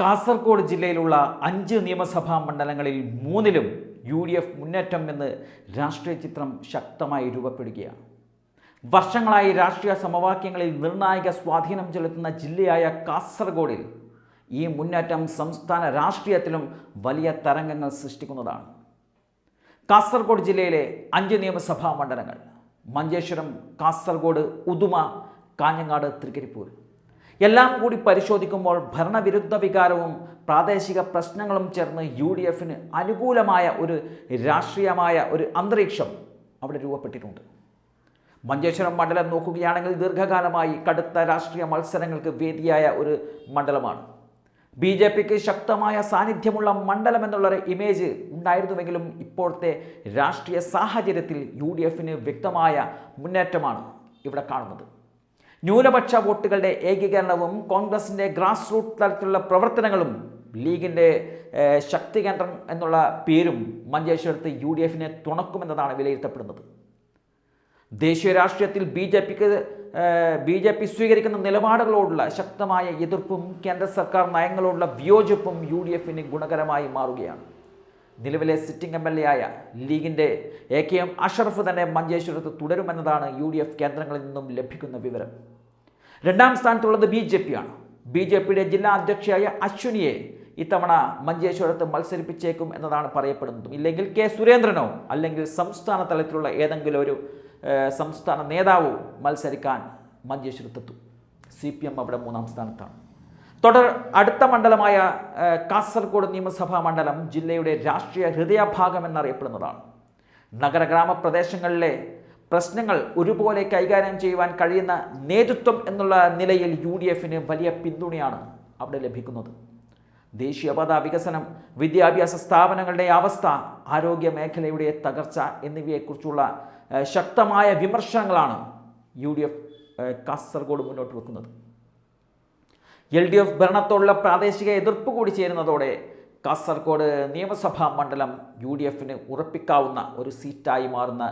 കാസർഗോഡ് ജില്ലയിലുള്ള അഞ്ച് നിയമസഭാ മണ്ഡലങ്ങളിൽ മൂന്നിലും യു ഡി എഫ് മുന്നേറ്റം എന്ന് രാഷ്ട്രീയ ചിത്രം ശക്തമായി രൂപപ്പെടുകയാണ്. വർഷങ്ങളായി രാഷ്ട്രീയ സമവാക്യങ്ങളിൽ നിർണായക സ്വാധീനം ചെലുത്തുന്ന ജില്ലയായ കാസർഗോഡിൽ ഈ മുന്നേറ്റം സംസ്ഥാന രാഷ്ട്രീയത്തിലും വലിയ തരംഗങ്ങൾ സൃഷ്ടിക്കുന്നതാണ്. കാസർഗോഡ് ജില്ലയിലെ അഞ്ച് നിയമസഭാ മണ്ഡലങ്ങൾ മഞ്ചേശ്വരം കാസർഗോഡ് ഉദുമ കാഞ്ഞങ്ങാട് തൃക്കരിപ്പൂർ. എല്ലാം കൂടി പരിശോധിക്കുമ്പോൾ ഭരണവിരുദ്ധ വികാരവും പ്രാദേശിക പ്രശ്നങ്ങളും ചേർന്ന് യു ഡി എഫിന് അനുകൂലമായ ഒരു രാഷ്ട്രീയമായ ഒരു അന്തരീക്ഷം അവിടെ രൂപപ്പെട്ടിട്ടുണ്ട്. മഞ്ചേശ്വരം മണ്ഡലം നോക്കുകയാണെങ്കിൽ ദീർഘകാലമായി കടുത്ത രാഷ്ട്രീയ മത്സരങ്ങൾക്ക് വേദിയായ ഒരു മണ്ഡലമാണ്. ബി ജെ പിക്ക് ശക്തമായ സാന്നിധ്യമുള്ള മണ്ഡലം എന്നുള്ളൊരു ഇമേജ് ഉണ്ടായിരുന്നുവെങ്കിലും ഇപ്പോഴത്തെ രാഷ്ട്രീയ സാഹചര്യത്തിൽ യു ഡി എഫിന് വ്യക്തമായ മുന്നേറ്റമാണ് ഇവിടെ കാണുന്നത്. ന്യൂനപക്ഷ വോട്ടുകളുടെ ഏകീകരണവും കോൺഗ്രസിന്റെ ഗ്രാസ് റൂട്ട് തലത്തിലുള്ള പ്രവർത്തനങ്ങളും ലീഗിന്റെ ശക്തി കേന്ദ്രം എന്നുള്ള പേരും മഞ്ചേശ്വരത്ത് യു ഡി എഫിനെ തുണക്കുമെന്നതാണ് വിലയിരുത്തപ്പെടുന്നത്. ദേശീയ രാഷ്ട്രീയത്തിൽ ബി ജെ പിക്ക് ബി ജെ പി സ്വീകരിക്കുന്ന നിലപാടുകളോടുള്ള ശക്തമായ എതിർപ്പും കേന്ദ്ര സർക്കാർ നയങ്ങളോടുള്ള വിയോജിപ്പും യു ഡി എഫിന് ഗുണകരമായി മാറുകയാണ്. നിലവിലെ സിറ്റിംഗ് എം എൽ എ ആയ ലീഗിന്റെ എ കെ എം അഷറഫ് തന്നെ മഞ്ചേശ്വരത്ത് തുടരുമെന്നതാണ് യു ഡി എഫ് കേന്ദ്രങ്ങളിൽ നിന്നും ലഭിക്കുന്ന വിവരം. രണ്ടാം സ്ഥാനത്തുള്ളത് ബി ജെ പി ആണ്. ബി ജെ പിയുടെ ജില്ലാ അധ്യക്ഷയായ അശ്വിനിയെ ഇത്തവണ മഞ്ചേശ്വരത്ത് മത്സരിപ്പിച്ചേക്കും എന്നതാണ് പറയപ്പെടുന്നത്. ഇല്ലെങ്കിൽ കെ സുരേന്ദ്രനോ അല്ലെങ്കിൽ സംസ്ഥാന തലത്തിലുള്ള ഏതെങ്കിലും ഒരു സംസ്ഥാന നേതാവോ മത്സരിക്കാൻ മഞ്ചേശ്വരത്തെത്തും. സി പി എം അവിടെ മൂന്നാം സ്ഥാനത്താണ്. തുടർ അടുത്ത മണ്ഡലമായ കാസർഗോഡ് നിയമസഭാ മണ്ഡലം ജില്ലയുടെ രാഷ്ട്രീയ ഹൃദയഭാഗം എന്നറിയപ്പെടുന്നതാണ്. നഗര ഗ്രാമപ്രദേശങ്ങളിലെ പ്രശ്നങ്ങൾ ഒരുപോലെ കൈകാര്യം ചെയ്യുവാൻ കഴിയുന്ന നേതൃത്വം എന്നുള്ള നിലയിൽ യു ഡി എഫിന് വലിയ പിന്തുണയാണ് അവിടെ ലഭിക്കുന്നത്. ദേശീയപാത വികസനം വിദ്യാഭ്യാസ സ്ഥാപനങ്ങളുടെ അവസ്ഥ ആരോഗ്യ മേഖലയുടെ തകർച്ച എന്നിവയെക്കുറിച്ചുള്ള ശക്തമായ വിമർശനങ്ങളാണ് യു ഡി എഫ് കാസർഗോഡ് മുന്നോട്ട് വെക്കുന്നത്. എൽ ഡി എഫ് ഭരണത്തോടുള്ള പ്രാദേശിക എതിർപ്പ് കൂടി ചേരുന്നതോടെ കാസർഗോഡ് നിയമസഭാ മണ്ഡലം യു ഡി എഫിന് ഉറപ്പിക്കാവുന്ന ഒരു സീറ്റായി മാറുന്ന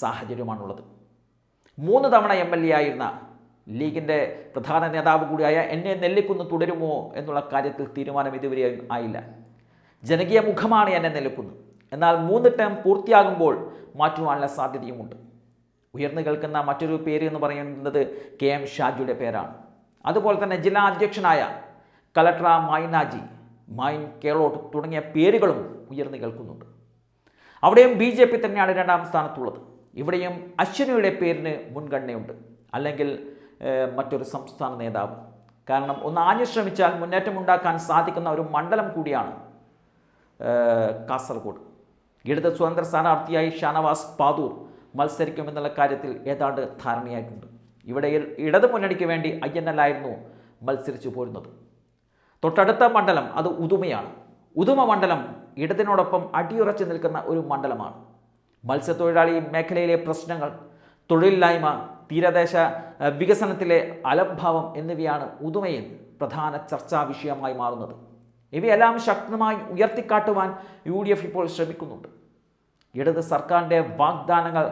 സാഹചര്യമാണുള്ളത്. മൂന്ന് തവണ എം എൽ എ ആയിരുന്ന ലീഗിന്റെ പ്രധാന നേതാവ് കൂടിയായ എൻ എ നെല്ലിക്കുന്ന് തുടരുമോ എന്നുള്ള കാര്യത്തിൽ തീരുമാനം ഇതുവരെ ആയില്ല. ജനകീയ മുഖമാണ് എന്നെ നെല്ലിക്കുന്ന്. എന്നാൽ മൂന്ന് ടേം പൂർത്തിയാകുമ്പോൾ മാറ്റുവാനുള്ള സാധ്യതയുമുണ്ട്. ഉയർന്നു കേൾക്കുന്ന മറ്റൊരു പേര് എന്ന് പറയുന്നത് കെ എം ഷാജിയുടെ പേരാണ്. അതുപോലെ തന്നെ ജില്ലാ അധ്യക്ഷനായ കലക്ടർ മൈനാജി മൈൻ കേളോട്ട് തുടങ്ങിയ പേരുകളും ഉയർന്നു കേൾക്കുന്നുണ്ട്. അവിടെയും ബി ജെ പി തന്നെയാണ് രണ്ടാം സ്ഥാനത്തുള്ളത്. ഇവിടെയും അശ്വിനിയുടെ പേരിന് മുൻഗണനയുണ്ട്. അല്ലെങ്കിൽ മറ്റൊരു സംസ്ഥാന നേതാവ്. കാരണം ഒന്ന് ആഞ്ഞു ശ്രമിച്ചാൽ മുന്നേറ്റമുണ്ടാക്കാൻ സാധിക്കുന്ന ഒരു മണ്ഡലം കൂടിയാണ് കാസർഗോഡ്. ഇടത് സ്വതന്ത്ര സ്ഥാനാർത്ഥിയായി ഷാനവാസ് പാതൂർ മത്സരിക്കുമെന്നുള്ള കാര്യത്തിൽ ഏതാണ്ട് ധാരണയായിട്ടുണ്ട്. ഇവിടെ ഇടതു മുന്നണിക്ക് വേണ്ടി ആയിരുന്നു മത്സരിച്ചു പോരുന്നത്. തൊട്ടടുത്ത മണ്ഡലം അത് ഉദുമയാണ്. ഉദുമ മണ്ഡലം ഇടതിനോടൊപ്പം അടിയുറച്ചു നിൽക്കുന്ന ഒരു മണ്ഡലമാണ്. മത്സ്യത്തൊഴിലാളി മേഖലയിലെ പ്രശ്നങ്ങൾ തൊഴിലില്ലായ്മ തീരദേശ വികസനത്തിലെ അലംഭാവം എന്നിവയാണ് ഉദുമയിൽ പ്രധാന ചർച്ചാ വിഷയമായി മാറുന്നത്. ഇവയെല്ലാം ശക്തമായി ഉയർത്തിക്കാട്ടുവാൻ യു ഡി എഫ് ഇപ്പോൾ ശ്രമിക്കുന്നുണ്ട്. ഇടത് സർക്കാരിന്റെ വാഗ്ദാനങ്ങൾ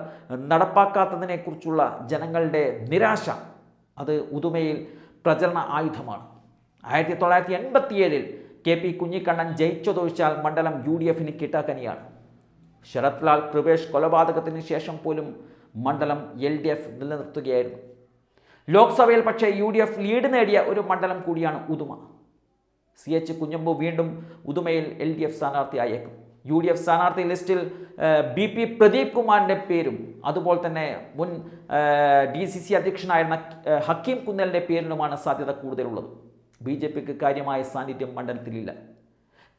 നടപ്പാക്കാത്തതിനെക്കുറിച്ചുള്ള ജനങ്ങളുടെ നിരാശ അത് ഉദുമയിൽ പ്രചരണ ആയുധമാണ്. ആയിരത്തി തൊള്ളായിരത്തി എൺപത്തിയേഴിൽ കെ പി കുഞ്ഞിക്കണ്ണൻ ജയിച്ചതൊഴിച്ചാൽ മണ്ഡലം യു ഡി എഫിന് കിട്ടാക്കനിയാണ്. ശരത് ലാൽ കൃപേഷ് കൊലപാതകത്തിന് ശേഷം പോലും മണ്ഡലം എൽ ഡി എഫ് നിലനിർത്തുകയായിരുന്നു. ലോക്സഭയിൽ പക്ഷേ യു ഡി എഫ് ലീഡ് നേടിയ ഒരു മണ്ഡലം കൂടിയാണ് ഉദുമ സി എച്ച് കുഞ്ഞമ്പു വീണ്ടും ഉദുമയിൽ എൽ ഡി എഫ് സ്ഥാനാർത്ഥിയായേക്കും. യു ഡി എഫ് സ്ഥാനാർത്ഥി ലിസ്റ്റിൽ ബി പി പ്രദീപ് കുമാറിന്റെ പേരും അതുപോലെ തന്നെ മുൻ ഡി സി സി അധ്യക്ഷനായിരുന്ന ഹക്കീം കുന്നലിന്റെ പേരിനുമാണ് സാധ്യത കൂടുതലുള്ളത്. ബി ജെ പിക്ക് കാര്യമായ സാന്നിധ്യം മണ്ഡലത്തിലില്ല.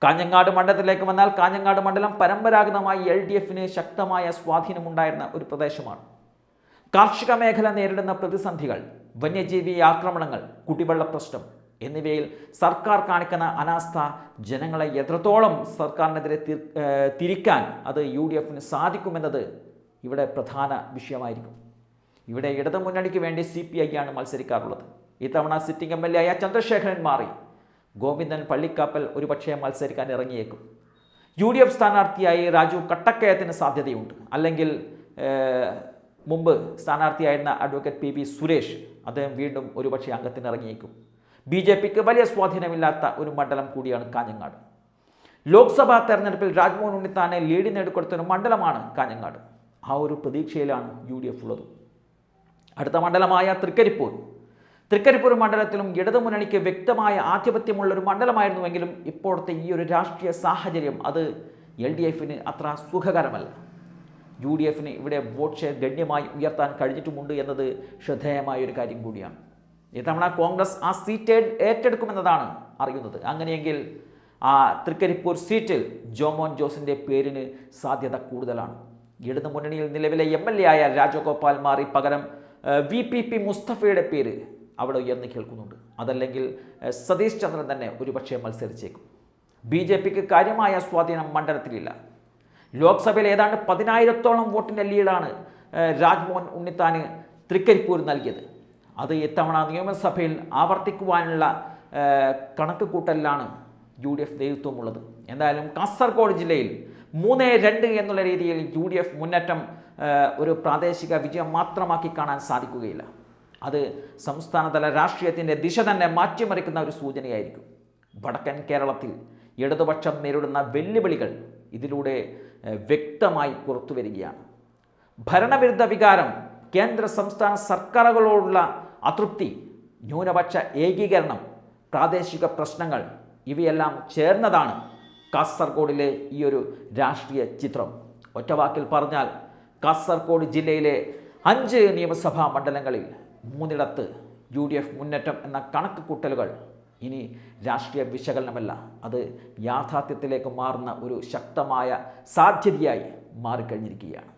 കാഞ്ഞങ്ങാട് മണ്ഡലത്തിലേക്ക് വന്നാൽ കാഞ്ഞങ്ങാട് മണ്ഡലം പരമ്പരാഗതമായി എൽ ഡി എഫിന് ശക്തമായ സ്വാധീനമുണ്ടായിരുന്ന ഒരു പ്രദേശമാണ്. കാർഷിക മേഖല നേരിടുന്ന പ്രതിസന്ധികൾ വന്യജീവി ആക്രമണങ്ങൾ കുടിവെള്ള പ്രശ്നം എന്നിവയിൽ സർക്കാർ കാണിക്കുന്ന അനാസ്ഥ ജനങ്ങളെ എത്രത്തോളം സർക്കാരിനെതിരെ തിരിക്കാൻ അത് യു ഡി എഫിന് സാധിക്കുമെന്നത് ഇവിടെ പ്രധാന വിഷയമായിരിക്കും. ഇവിടെ ഇടതു മുന്നണിക്ക് വേണ്ടി സി പി ഐ ആണ് മത്സരിക്കാറുള്ളത്. ഇത്തവണ സിറ്റിംഗ് എം എൽ എ ആയ ചന്ദ്രശേഖരൻ മാറി. ഗോവിന്ദൻ പള്ളിക്കാപ്പൽ ഒരുപക്ഷേ മത്സരിക്കാൻ ഇറങ്ങിയേക്കും. യു ഡി എഫ് സ്ഥാനാർത്ഥിയായി രാജു കട്ടക്കയത്തിന് സാധ്യതയുണ്ട്. അല്ലെങ്കിൽ മുമ്പ് സ്ഥാനാർത്ഥിയായിരുന്ന അഡ്വക്കേറ്റ് പി സുരേഷ് അദ്ദേഹം വീണ്ടും ഒരുപക്ഷെ അംഗത്തിന് ഇറങ്ങിയേക്കും ബി ജെ പിക്ക് വലിയ സ്വാധീനമില്ലാത്ത ഒരു മണ്ഡലം കൂടിയാണ് കാഞ്ഞങ്ങാട്. ലോക്സഭാ തെരഞ്ഞെടുപ്പിൽ രാജ്മോഹൻ ഉണ്ണിത്താനെ ലീഡ് നേടിക്കൊടുത്ത ഒരു മണ്ഡലമാണ് കാഞ്ഞങ്ങാട്. ആ ഒരു പ്രതീക്ഷയിലാണ് യു ഡി എഫ് ഉള്ളത്. അടുത്ത മണ്ഡലമായ തൃക്കരിപ്പൂർ. തൃക്കരിപ്പൂർ മണ്ഡലത്തിലും ഇടതുമുന്നണിക്ക് വ്യക്തമായ ആധിപത്യമുള്ള ഒരു മണ്ഡലമായിരുന്നുവെങ്കിലും ഇപ്പോഴത്തെ ഈ ഒരു രാഷ്ട്രീയ സാഹചര്യം അത് എൽ ഡി എഫിന് അത്ര സുഖകരമല്ല. യു ഡി എഫിന് ഇവിടെ വോട്ട് ഷെയർ ഗണ്യമായി ഉയർത്താൻ കഴിഞ്ഞിട്ടുമുണ്ട് എന്നത് ശ്രദ്ധേയമായ ഒരു കാര്യം കൂടിയാണ്. ഇത്തവണ കോൺഗ്രസ് ആ സീറ്റ് ഏറ്റെടുക്കുമെന്നതാണ് അറിയുന്നത്. അങ്ങനെയെങ്കിൽ ആ തൃക്കരിപ്പൂർ സീറ്റ് ജോമോൻ ജോസിന്റെ പേരിന് സാധ്യത കൂടുതലാണ്. ഇടതു മുന്നണിയിൽ നിലവിലെ എം എൽ എ ആയ രാജഗോപാൽ മാറി പകരം വി പി പി മുസ്തഫയുടെ പേര് അവിടെ ഉയർന്നു കേൾക്കുന്നുണ്ട്. അതല്ലെങ്കിൽ സതീഷ് ചന്ദ്രൻ തന്നെ ഒരുപക്ഷെ മത്സരിച്ചേക്കും. ബി ജെ പിക്ക് കാര്യമായ സ്വാധീനം മണ്ഡലത്തിലില്ല. ലോക്സഭയിൽ ഏതാണ്ട് പതിനായിരത്തോളം വോട്ടിന്റെ ലീഡാണ് രാജ്മോഹൻ ഉണ്ണിത്താന് തൃക്കരിപ്പൂർ നൽകിയത്. അത് ഇത്തവണ നിയമസഭയിൽ ആവർത്തിക്കുവാനുള്ള കണക്ക് കൂട്ടലിലാണ് യു ഡി എഫ് നേതൃത്വമുള്ളത്. എന്തായാലും കാസർഗോഡ് ജില്ലയിൽ മൂന്ന് രണ്ട് എന്നുള്ള രീതിയിൽ യു ഡി എഫ് മുന്നേറ്റം ഒരു പ്രാദേശിക വിജയം മാത്രമാക്കി കാണാൻ സാധിക്കുകയില്ല. അത് സംസ്ഥാനതല രാഷ്ട്രീയത്തിന്റെ ദിശ തന്നെ മാറ്റിമറിക്കുന്ന ഒരു സൂചനയായിരിക്കും. വടക്കൻ കേരളത്തിൽ ഇടതുപക്ഷം നേരിടുന്ന വെല്ലുവിളികൾ ഇതിലൂടെ വ്യക്തമായി പുറത്തു വരികയാണ് ഭരണവിരുദ്ധ വികാരം കേന്ദ്ര സംസ്ഥാന സർക്കാരുകളോടുള്ള അതൃപ്തി ന്യൂനപക്ഷ ഏകീകരണം പ്രാദേശിക പ്രശ്നങ്ങൾ ഇവയെല്ലാം ചേർന്നതാണ് കാസർഗോഡിലെ ഈ ഒരു രാഷ്ട്രീയ ചിത്രം. ഒറ്റവാക്കിൽ പറഞ്ഞാൽ കാസർഗോഡ് ജില്ലയിലെ അഞ്ച് നിയമസഭാ മണ്ഡലങ്ങളിൽ മൂന്നിടത്ത് യു ഡി എഫ് മുന്നേറ്റം എന്ന കണക്ക് കൂട്ടലുകൾ ഇനി രാഷ്ട്രീയ വിശകലനമല്ല അത് യാഥാർത്ഥ്യത്തിലേക്ക് മാറുന്ന ഒരു ശക്തമായ സാധ്യതയായി മാറിക്കഴിഞ്ഞിരിക്കുകയാണ്.